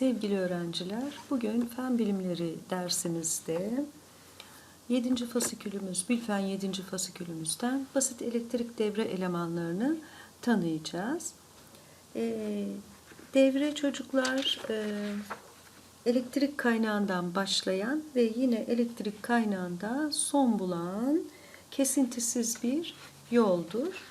Sevgili öğrenciler, bugün fen bilimleri dersimizde 7. fasikülümüz, Bilfen 7. fasikülümüzden basit elektrik devre elemanlarını tanıyacağız. Ee, devre çocuklar e, elektrik kaynağından başlayan ve yine elektrik kaynağında son bulan kesintisiz bir yoldur.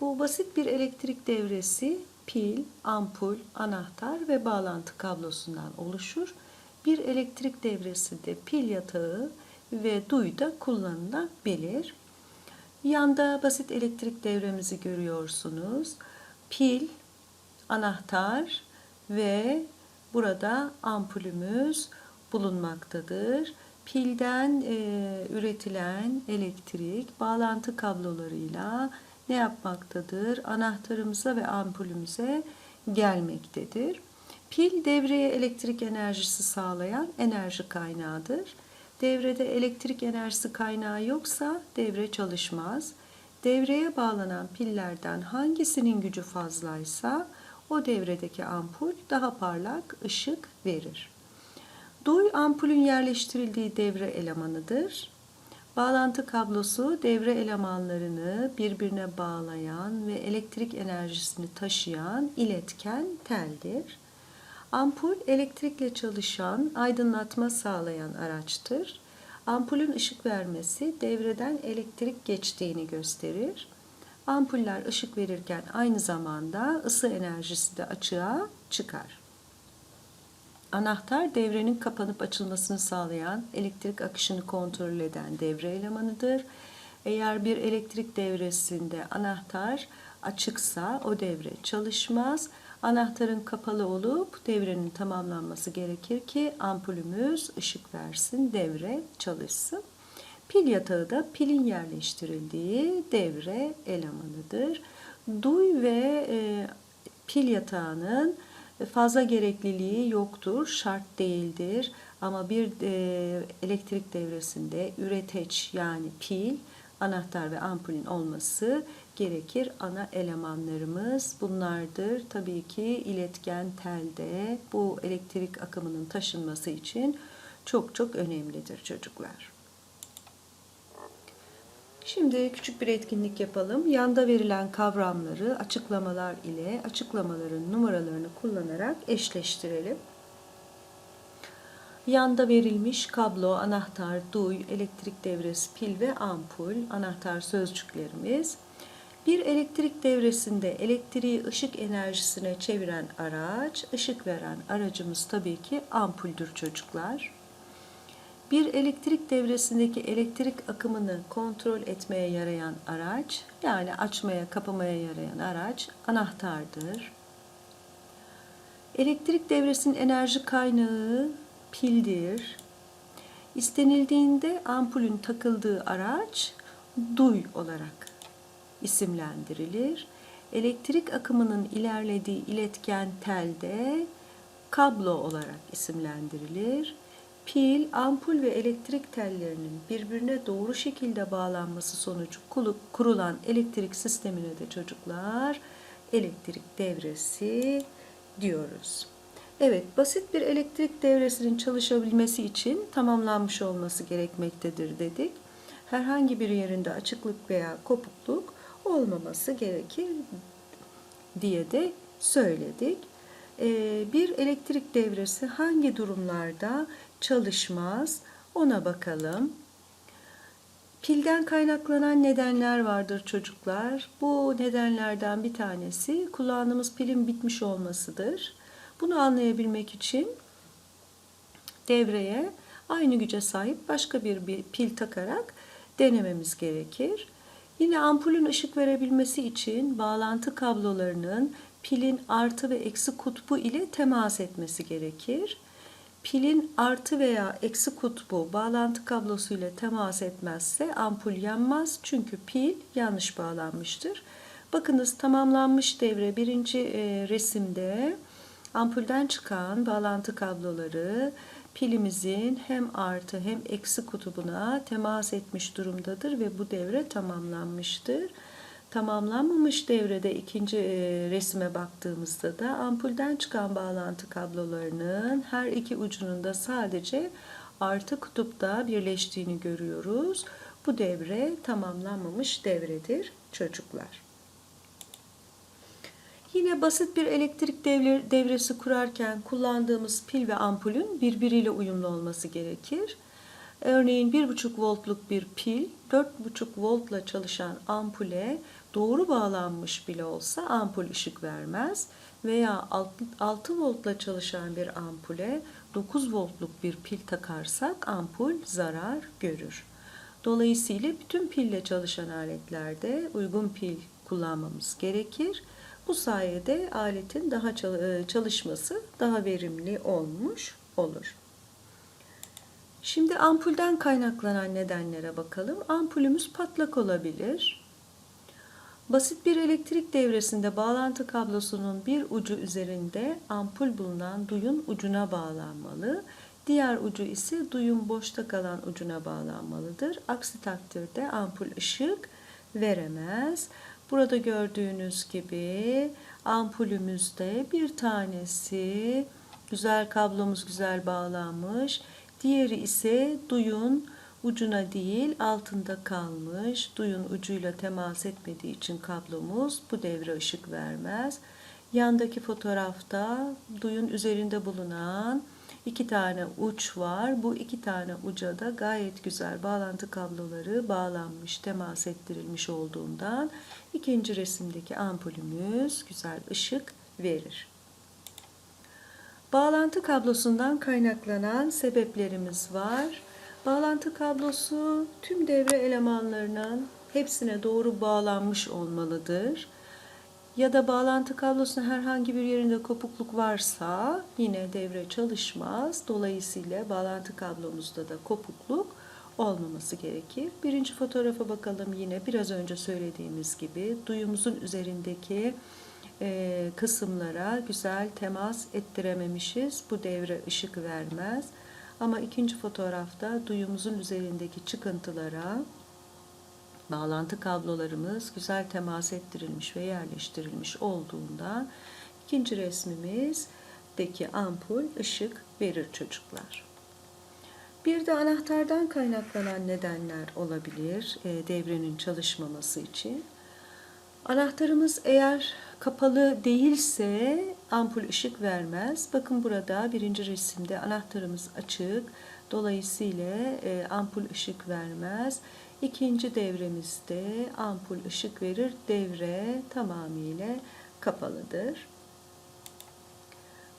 Bu basit bir elektrik devresi pil, ampul, anahtar ve bağlantı kablosundan oluşur. Bir elektrik devresinde pil yatağı ve duy da kullanılabilir. Yanda basit elektrik devremizi görüyorsunuz. Pil, anahtar ve burada ampulümüz bulunmaktadır. Pilden e, üretilen elektrik bağlantı kablolarıyla ne yapmaktadır? Anahtarımıza ve ampulümüze gelmektedir. Pil devreye elektrik enerjisi sağlayan enerji kaynağıdır. Devrede elektrik enerjisi kaynağı yoksa devre çalışmaz. Devreye bağlanan pillerden hangisinin gücü fazlaysa o devredeki ampul daha parlak ışık verir. Duy ampulün yerleştirildiği devre elemanıdır. Bağlantı kablosu devre elemanlarını birbirine bağlayan ve elektrik enerjisini taşıyan iletken teldir. Ampul elektrikle çalışan, aydınlatma sağlayan araçtır. Ampulün ışık vermesi devreden elektrik geçtiğini gösterir. Ampuller ışık verirken aynı zamanda ısı enerjisi de açığa çıkar. Anahtar devrenin kapanıp açılmasını sağlayan, elektrik akışını kontrol eden devre elemanıdır. Eğer bir elektrik devresinde anahtar açıksa o devre çalışmaz. Anahtarın kapalı olup devrenin tamamlanması gerekir ki ampulümüz ışık versin, devre çalışsın. Pil yatağı da pilin yerleştirildiği devre elemanıdır. Duy ve e, pil yatağının fazla gerekliliği yoktur, şart değildir. Ama bir e, elektrik devresinde üreteç yani pil, anahtar ve ampulün olması gerekir. Ana elemanlarımız bunlardır. Tabii ki iletken telde bu elektrik akımının taşınması için çok çok önemlidir çocuklar. Şimdi küçük bir etkinlik yapalım. Yanda verilen kavramları açıklamalar ile açıklamaların numaralarını kullanarak eşleştirelim. Yanda verilmiş kablo, anahtar, duy, elektrik devresi, pil ve ampul anahtar sözcüklerimiz. Bir elektrik devresinde elektriği ışık enerjisine çeviren araç, ışık veren aracımız tabii ki ampuldür çocuklar. Bir elektrik devresindeki elektrik akımını kontrol etmeye yarayan araç, yani açmaya, kapamaya yarayan araç anahtardır. Elektrik devresinin enerji kaynağı pildir. İstenildiğinde ampulün takıldığı araç duy olarak isimlendirilir. Elektrik akımının ilerlediği iletken telde kablo olarak isimlendirilir. Pil, ampul ve elektrik tellerinin birbirine doğru şekilde bağlanması sonucu kurulan elektrik sistemine de çocuklar elektrik devresi diyoruz. Evet, basit bir elektrik devresinin çalışabilmesi için tamamlanmış olması gerekmektedir dedik. Herhangi bir yerinde açıklık veya kopukluk olmaması gerekir diye de söyledik. Ee, bir elektrik devresi hangi durumlarda çalışmaz ona bakalım. Pilden kaynaklanan nedenler vardır çocuklar. Bu nedenlerden bir tanesi kullandığımız pilin bitmiş olmasıdır. Bunu anlayabilmek için devreye aynı güce sahip başka bir, pil takarak denememiz gerekir. Yine ampulün ışık verebilmesi için bağlantı kablolarının pilin artı ve eksi kutbu ile temas etmesi gerekir. Pilin artı veya eksi kutbu bağlantı kablosu ile temas etmezse ampul yanmaz çünkü pil yanlış bağlanmıştır. Bakınız tamamlanmış devre birinci e, resimde ampulden çıkan bağlantı kabloları pilimizin hem artı hem eksi kutubuna temas etmiş durumdadır ve bu devre tamamlanmıştır. Tamamlanmamış devrede ikinci e, resime baktığımızda da ampulden çıkan bağlantı kablolarının her iki ucunun da sadece artı kutupta birleştiğini görüyoruz. Bu devre tamamlanmamış devredir çocuklar. Yine basit bir elektrik devre- devresi kurarken kullandığımız pil ve ampulün birbiriyle uyumlu olması gerekir. Örneğin 1,5 voltluk bir pil 4,5 voltla çalışan ampule doğru bağlanmış bile olsa ampul ışık vermez veya 6 voltla çalışan bir ampule 9 voltluk bir pil takarsak ampul zarar görür. Dolayısıyla bütün pille çalışan aletlerde uygun pil kullanmamız gerekir. Bu sayede aletin daha çal- çalışması daha verimli olmuş olur. Şimdi ampulden kaynaklanan nedenlere bakalım. Ampulümüz patlak olabilir. Basit bir elektrik devresinde bağlantı kablosunun bir ucu üzerinde ampul bulunan duyun ucuna bağlanmalı. Diğer ucu ise duyun boşta kalan ucuna bağlanmalıdır. Aksi takdirde ampul ışık veremez. Burada gördüğünüz gibi ampulümüzde bir tanesi güzel kablomuz güzel bağlanmış. Diğeri ise duyun ucuna değil altında kalmış. Duyun ucuyla temas etmediği için kablomuz bu devre ışık vermez. Yandaki fotoğrafta duyun üzerinde bulunan iki tane uç var. Bu iki tane uca da gayet güzel bağlantı kabloları bağlanmış, temas ettirilmiş olduğundan ikinci resimdeki ampulümüz güzel ışık verir. Bağlantı kablosundan kaynaklanan sebeplerimiz var. Bağlantı kablosu tüm devre elemanlarının hepsine doğru bağlanmış olmalıdır. Ya da bağlantı kablosunun herhangi bir yerinde kopukluk varsa yine devre çalışmaz. Dolayısıyla bağlantı kablomuzda da kopukluk olmaması gerekir. Birinci fotoğrafa bakalım yine biraz önce söylediğimiz gibi duyumuzun üzerindeki e, kısımlara güzel temas ettirememişiz. Bu devre ışık vermez. Ama ikinci fotoğrafta duyumuzun üzerindeki çıkıntılara bağlantı kablolarımız güzel temas ettirilmiş ve yerleştirilmiş olduğundan ikinci resmimizdeki ampul ışık verir çocuklar. Bir de anahtardan kaynaklanan nedenler olabilir e, devrenin çalışmaması için. Anahtarımız eğer kapalı değilse ampul ışık vermez. Bakın burada birinci resimde anahtarımız açık. Dolayısıyla e, ampul ışık vermez. İkinci devremizde ampul ışık verir. Devre tamamıyla kapalıdır.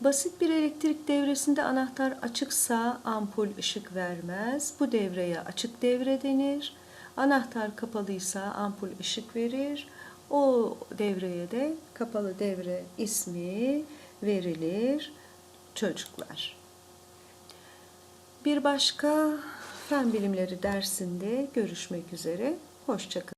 Basit bir elektrik devresinde anahtar açıksa ampul ışık vermez. Bu devreye açık devre denir. Anahtar kapalıysa ampul ışık verir. O devreye de kapalı devre ismi verilir çocuklar. Bir başka fen bilimleri dersinde görüşmek üzere. Hoşçakalın.